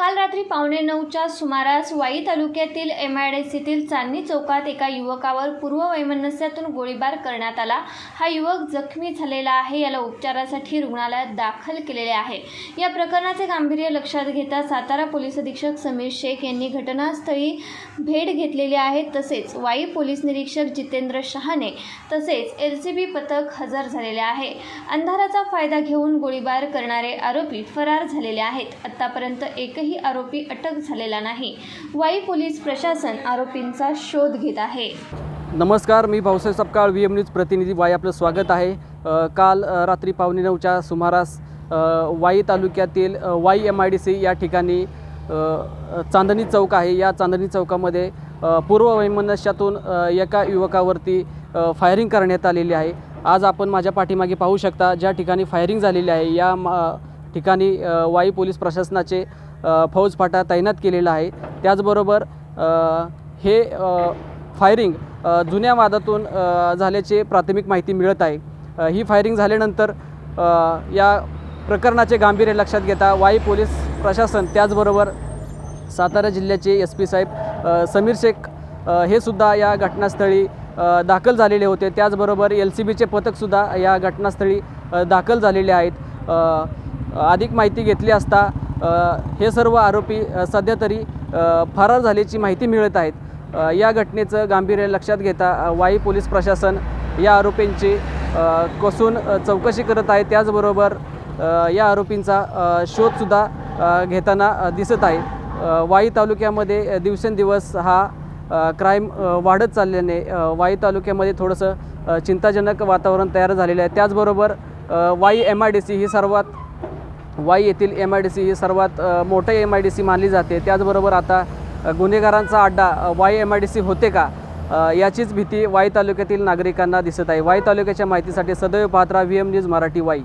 काल रात्री पावणे नऊच्या सुमारास वाई तालुक्यातील एम आय डी सीतील चांदणी चौकात एका युवकावर पूर्व वैमनस्यातून गोळीबार करण्यात आला. हा युवक जखमी झालेला आहे याला उपचारासाठी रुग्णालयात दाखल केलेले आहे. या प्रकरणाचे गांभीर्य लक्षात घेता सातारा पोलीस अधीक्षक समीर शेख यांनी घटनास्थळी भेट घेतलेली आहे. तसेच वाई पोलीस निरीक्षक जितेंद्र शहाने तसेच एल सी बी पथक हजर झालेले आहे. अंधाराचा फायदा घेऊन गोळीबार करणारे आरोपी फरार झालेले आहेत. आतापर्यंत एकही आरोपी अटक झालेला नाही. वाई पोलीस प्रशासन आरोपींचा शोध घेत आहे. नमस्कार मी Bhausaheb Sapkal V M news प्रतिनिधी वाई आपलं स्वागत आहे. काल रात्री पावणे नऊच्या सुमारास वाई तालुक्यातील Wai M I D C या ठिकाणी चांदणी चौक आहे. या चांदणी चौकामध्ये पूर्व वैमनस्यातून एका युवकावरती फायरिंग करण्यात आलेली आहे. आज आपण माझ्या पाठीमागे पाहू शकता ज्या ठिकाणी फायरिंग झालेली आहे या मा- ठिकाणी वाई पोलीस प्रशासनाचे अ, फौजफाटा तैनात केलेला आहे. त्याचबरोबर हे फायरिंग जुन्या वादातून झाल्याचे प्राथमिक माहिती मिळत आहे. ही फायरिंग झाल्यानंतर या प्रकरणाचे गांभीर्य लक्षात घेता वाई पोलीस प्रशासन त्याचबरोबर सातारा जिल्ह्याचे एस पी साहेब समीर शेख हे सुद्धा या घटनास्थळी दाखल झालेले होते. त्याचबरोबर एल सी बीचे पथकसुद्धा या घटनास्थळी दाखल झालेले आहेत. अधिक माहिती घेतली असता हे सर्व आरोपी सध्या तरी फरार झाल्याची माहिती मिळत आहेत. या घटनेचं गांभीर्य लक्षात घेता वाई पोलीस प्रशासन या आरोपींची कसून चौकशी करत आहे. त्याचबरोबर या आरोपींचा शोधसुद्धा घेताना दिसत आहे. वाई तालुक्यामध्ये दिवसेंदिवस हा क्राईम वाढत चालल्याने वाई तालुक्यामध्ये थोडंसं चिंताजनक वातावरण तयार झालेलं आहे. त्याचबरोबर Wai M I D C ही सर्वात वाई येथील एम आय डी सी ही सर्वात मोठं एम आय डी सी मानली जाते. त्याचबरोबर आता गुन्हेगारांचा अड्डा Wai M I D C होते का? याचीच भीती वाई तालुक्यातील नागरिकांना दिसत आहे. वाई तालुक्याच्या माहितीसाठी सदैव Patra V M news Marathi Wai.